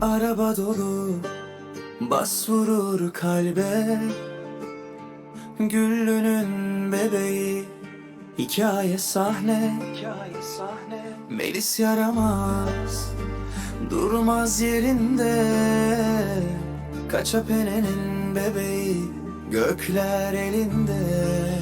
Araba dolu Bas vurur kalbe. Güllünün bebeği Hikaye sahne. Melis yaramaz Durmaz yerinde. Kaçapene'nin bebeği Gökler elinde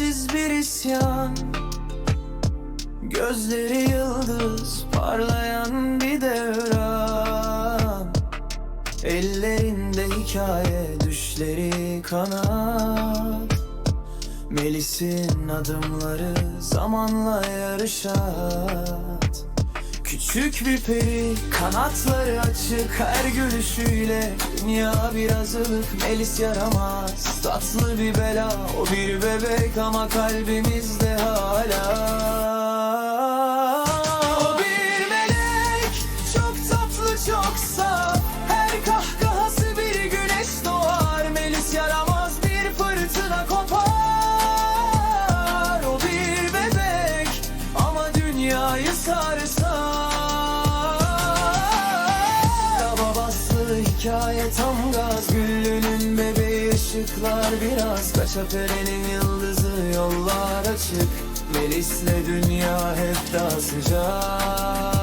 sessiz bir isyan. Gözleri yıldız parlayan bir devran. Ellerinde hikaye düşleri kanat. Melis'in adımları zamanla yarışat Küçük bir peri kanatları açık her gülüşüyle. Dünya biraz ılık Melis yaramaz. Tatlı bir bela o bir bebek ama kalbimizde hala. O bir melek çok tatlı çok saf. Her kahkahası bir güneş doğar. Melis yaramaz bir fırtına kopar. O bir bebek ama dünyayı sarsar tam gaz. Güllünün bebeği ışıklar biraz. Kaçaperenin yıldızı yollar açık. Melis'le dünya hep daha sıcak